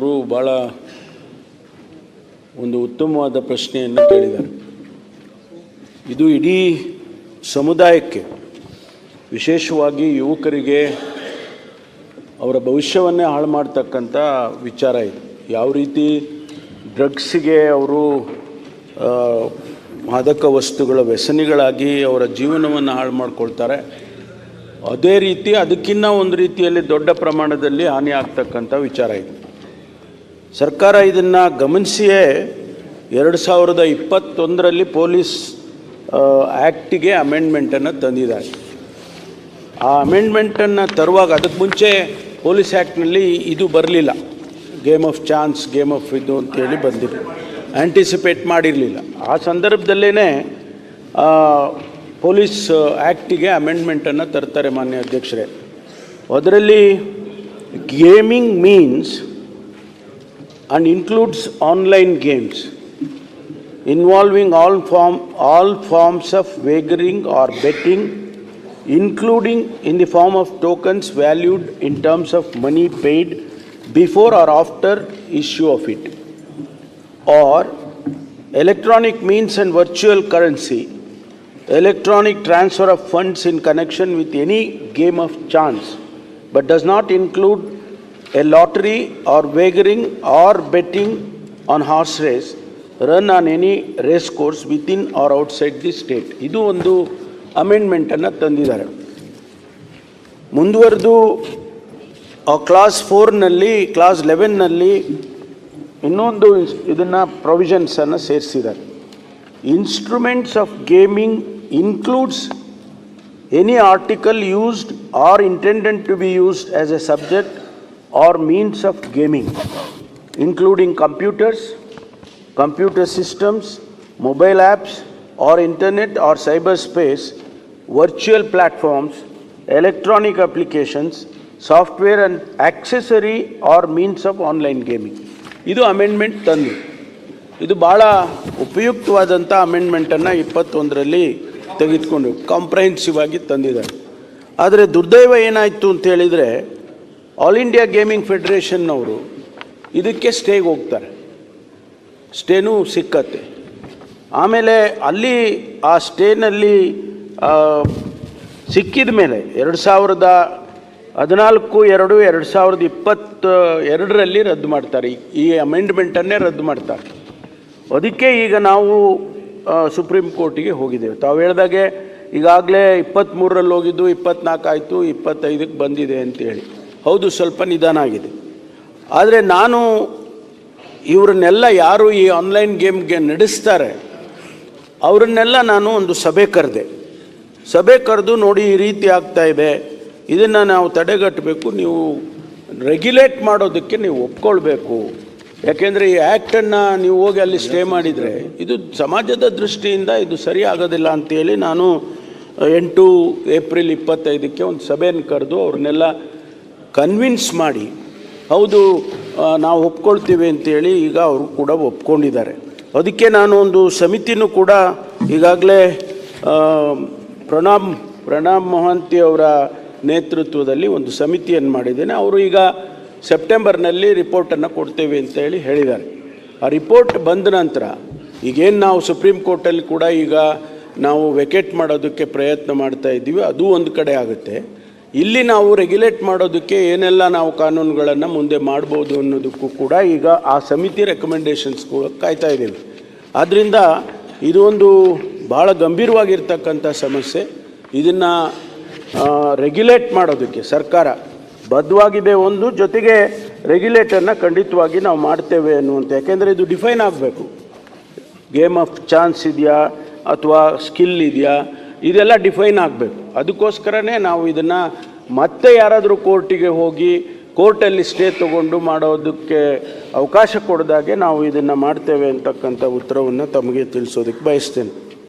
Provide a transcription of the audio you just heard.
ಅವರು ಭಾಳ ಒಂದು ಉತ್ತಮವಾದ ಪ್ರಶ್ನೆಯನ್ನು ಕೇಳಿದ್ದಾರೆ. ಇದು ಇಡೀ ಸಮುದಾಯಕ್ಕೆ, ವಿಶೇಷವಾಗಿ ಯುವಕರಿಗೆ ಅವರ ಭವಿಷ್ಯವನ್ನೇ ಹಾಳು ಮಾಡ್ತಕ್ಕಂಥ ವಿಚಾರ ಇದು. ಯಾವ ರೀತಿ ಡ್ರಗ್ಸಿಗೆ ಅವರು ಮಾದಕ ವಸ್ತುಗಳ ವ್ಯಸನಿಗಳಾಗಿ ಅವರ ಜೀವನವನ್ನು ಹಾಳು ಮಾಡ್ಕೊಳ್ತಾರೆ, ಅದೇ ರೀತಿ ಅದಕ್ಕಿಂತ ಒಂದು ರೀತಿಯಲ್ಲಿ ದೊಡ್ಡ ಪ್ರಮಾಣದಲ್ಲಿ ಹಾನಿ ಆಗ್ತಕ್ಕಂಥ ವಿಚಾರ ಇದು. ಸರ್ಕಾರ ಇದನ್ನು ಗಮನಿಸಿಯೇ ಎರಡು ಸಾವಿರದ ಇಪ್ಪತ್ತೊಂದರಲ್ಲಿ ಪೊಲೀಸ್ ಆ್ಯಕ್ಟಿಗೆ ಅಮೆಂಡ್ಮೆಂಟನ್ನು ತಂದಿದ್ದಾರೆ. ಆ ಅಮೆಂಡ್ಮೆಂಟನ್ನು ತರುವಾಗ ಅದಕ್ಕೆ ಮುಂಚೆ ಪೊಲೀಸ್ ಆ್ಯಕ್ಟ್ನಲ್ಲಿ ಇದು ಬರಲಿಲ್ಲ. Game of chance, game of ಇದು ಅಂತೇಳಿ ಬಂದಿದೆ ಆ್ಯಂಟಿಸಿಪೇಟ್ ಮಾಡಿರಲಿಲ್ಲ. ಆ ಸಂದರ್ಭದಲ್ಲೇ ಪೊಲೀಸ್ ಆ್ಯಕ್ಟಿಗೆ ಅಮೆಂಡ್ಮೆಂಟನ್ನು ತರ್ತಾರೆ ಮಾನ್ಯ ಅಧ್ಯಕ್ಷರೇ. ಅದರಲ್ಲಿ gaming means and includes online games involving all form all forms of wagering or betting including in the form of tokens valued in terms of money paid before or after issue of it or electronic means and virtual currency electronic transfer of funds in connection with any game of chance but does not include a lottery or wagering or betting on horse race run on any race course within or outside the state ಇದು ಒಂದು ಅಮೆಂಡ್ಮೆಂಟನ್ನು ತಂದಿದ್ದಾರೆ. ಮುಂದುವರೆದು, ಆ class ಫೋರ್ನಲ್ಲಿ class ಲೆವೆನ್ನಲ್ಲಿ ಇನ್ನೊಂದು ಇದನ್ನು ಪ್ರೊವಿಷನ್ಸನ್ನು ಸೇರಿಸಿದ್ದಾರೆ. Instruments of gaming includes any article used or intended to be used as a subject or means of gaming, including computers, computer systems, mobile apps, or internet or cyberspace, virtual platforms, electronic applications, software and accessory or means of online gaming. ಇದು amendment ತಂದು ಇದು ಭಾಳ ಉಪಯುಕ್ತವಾದಂಥ ಅಮೆಂಡ್ಮೆಂಟನ್ನು ಇಪ್ಪತ್ತೊಂದರಲ್ಲಿ ತೆಗೆದುಕೊಂಡು comprehensive ಆಗಿ ತಂದಿದ್ದಾರೆ ಆದರೆ ದುರ್ದೈವ ಏನಾಯಿತು ಅಂತ ಹೇಳಿದರೆ ಆಲ್ ಇಂಡಿಯಾ ಗೇಮಿಂಗ್ ಫೆಡರೇಷನ್ನವರು ಇದಕ್ಕೆ ಸ್ಟೇಗೆ ಹೋಗ್ತಾರೆ. ಸ್ಟೇನೂ ಸಿಕ್ಕತ್ತೆ. ಆಮೇಲೆ ಅಲ್ಲಿ ಆ ಸ್ಟೇನಲ್ಲಿ ಸಿಕ್ಕಿದ ಮೇಲೆ ಎರಡು ಸಾವಿರದ ಹದಿನಾಲ್ಕು, ಎರಡು ಎರಡು ಸಾವಿರದ ಇಪ್ಪತ್ತ, ಎರಡರಲ್ಲಿ ರದ್ದು ಮಾಡ್ತಾರೆ. ಈ- ಅಮೆಂಡ್ಮೆಂಟನ್ನೇ ರದ್ದು ಮಾಡ್ತಾರೆ. ಅದಕ್ಕೆ ಈಗ ನಾವು ಸುಪ್ರೀಂ ಕೋರ್ಟಿಗೆ ಹೋಗಿದ್ದೇವೆ. ತಾವು ಹೇಳ್ದಾಗೆ ಈಗಾಗಲೇ ಇಪ್ಪತ್ತ್ಮೂರರಲ್ಲಿ ಹೋಗಿದ್ದು, ಇಪ್ಪತ್ನಾಲ್ಕು ಆಯಿತು, ಇಪ್ಪತ್ತೈದಕ್ಕೆ ಬಂದಿದೆ ಅಂತೇಳಿ. ಹೌದು, ಸ್ವಲ್ಪ ನಿಧಾನ ಆಗಿದೆ. ಆದರೆ ನಾನು ಇವರನ್ನೆಲ್ಲ ಯಾರು ಈ ಆನ್ಲೈನ್ ಗೇಮ್ಗೆ ನಡೆಸ್ತಾರೆ, ಅವರನ್ನೆಲ್ಲ ನಾನು ಒಂದು ಸಭೆ ಕರೆದೆ. ಸಭೆ ಕರೆದು ನೋಡಿ ಈ ರೀತಿ ಆಗ್ತಾ ಇದೆ, ಇದನ್ನು ನಾವು ತಡೆಗಟ್ಟಬೇಕು, ನೀವು ರೆಗ್ಯುಲೇಟ್ ಮಾಡೋದಕ್ಕೆ ನೀವು ಒಪ್ಕೊಳ್ಬೇಕು. ಯಾಕೆಂದರೆ ಈ ಆ್ಯಕ್ಟನ್ನು ನೀವು ಹೋಗಿ ಅಲ್ಲಿ ಸ್ಟೇ ಮಾಡಿದರೆ, ಇದು ಸಮಾಜದ ದೃಷ್ಟಿಯಿಂದ ಇದು ಸರಿ ಆಗೋದಿಲ್ಲ ಅಂತೇಳಿ ನಾನು ಎಂಟು ಏಪ್ರಿಲ್ ಇಪ್ಪತ್ತೈದಕ್ಕೆ ಒಂದು ಸಭೆಯನ್ನು ಕರೆದು ಅವ್ರನ್ನೆಲ್ಲ ಕನ್ವಿನ್ಸ್ ಮಾಡಿ, ಹೌದು ನಾವು ಒಪ್ಕೊಳ್ತೀವಿ ಅಂತೇಳಿ ಈಗ ಅವರು ಕೂಡ ಒಪ್ಕೊಂಡಿದ್ದಾರೆ. ಅದಕ್ಕೆ ನಾನು ಒಂದು ಸಮಿತಿನೂ ಕೂಡ ಈಗಾಗಲೇ ಪ್ರಣಾಮ್ ಪ್ರಣಾಮ್ ಮೊಹಂತಿ ಅವರ ನೇತೃತ್ವದಲ್ಲಿ ಒಂದು ಸಮಿತಿಯನ್ನು ಮಾಡಿದ್ದೇನೆ. ಅವರು ಈಗ ಸೆಪ್ಟೆಂಬರ್ನಲ್ಲಿ ರಿಪೋರ್ಟನ್ನು ಕೊಡ್ತೇವೆ ಅಂತೇಳಿ ಹೇಳಿದ್ದಾರೆ. ಆ ರಿಪೋರ್ಟ್ ಬಂದ ನಂತರ ಈಗೇನು ನಾವು ಸುಪ್ರೀಂ ಕೋರ್ಟಲ್ಲಿ ಕೂಡ ಈಗ ನಾವು ವೆಕೆಟ್ ಮಾಡೋದಕ್ಕೆ ಪ್ರಯತ್ನ ಮಾಡ್ತಾ ಇದ್ದೀವಿ, ಅದು ಒಂದು ಕಡೆ ಆಗುತ್ತೆ. ಇಲ್ಲಿ ನಾವು ರೆಗ್ಯುಲೇಟ್ ಮಾಡೋದಕ್ಕೆ ಏನೆಲ್ಲ ನಾವು ಕಾನೂನುಗಳನ್ನು ಮುಂದೆ ಮಾಡ್ಬೋದು ಅನ್ನೋದಕ್ಕೂ ಕೂಡ ಈಗ ಆ ಸಮಿತಿ ರೆಕಮೆಂಡೇಷನ್ಸ್ಗಳು ಕಾಯ್ತಾ ಇದ್ದೀವಿ. ಆದ್ದರಿಂದ ಇದು ಒಂದು ಭಾಳ ಗಂಭೀರವಾಗಿರ್ತಕ್ಕಂಥ ಸಮಸ್ಯೆ. ಇದನ್ನು ರೆಗ್ಯುಲೇಟ್ ಮಾಡೋದಕ್ಕೆ ಸರ್ಕಾರ ಬದ್ಧವಾಗಿದೆ ಒಂದು, ಜೊತೆಗೆ ರೆಗ್ಯುಲೇಟನ್ನು ಖಂಡಿತವಾಗಿ ನಾವು ಮಾಡ್ತೇವೆ ಅನ್ನುವಂಥ ಯಾಕೆಂದರೆ ಇದು ಡಿಫೈನ್ ಆಗಬೇಕು. ಗೇಮ್ ಆಫ್ ಚಾನ್ಸ್ ಇದೆಯಾ, ಅಥವಾ ಸ್ಕಿಲ್ ಇದೆಯಾ ಇದೆಲ್ಲ ಡಿಫೈನ್ ಆಗಬೇಕು. ಅದಕ್ಕೋಸ್ಕರನೇ ನಾವು ಇದನ್ನು ಮತ್ತೆ ಯಾರಾದರೂ ಕೋರ್ಟಿಗೆ ಹೋಗಿ ಕೋರ್ಟಲ್ಲಿ ಸ್ಟೇ ತಗೊಂಡು ಮಾಡೋದಕ್ಕೆ ಅವಕಾಶ ಕೊಡದಾಗೆ ನಾವು ಇದನ್ನು ಮಾಡ್ತೇವೆ ಅಂತಕ್ಕಂಥ ಉತ್ತರವನ್ನು ತಮಗೆ ತಿಳಿಸೋದಕ್ಕೆ ಬಯಸ್ತೇನೆ.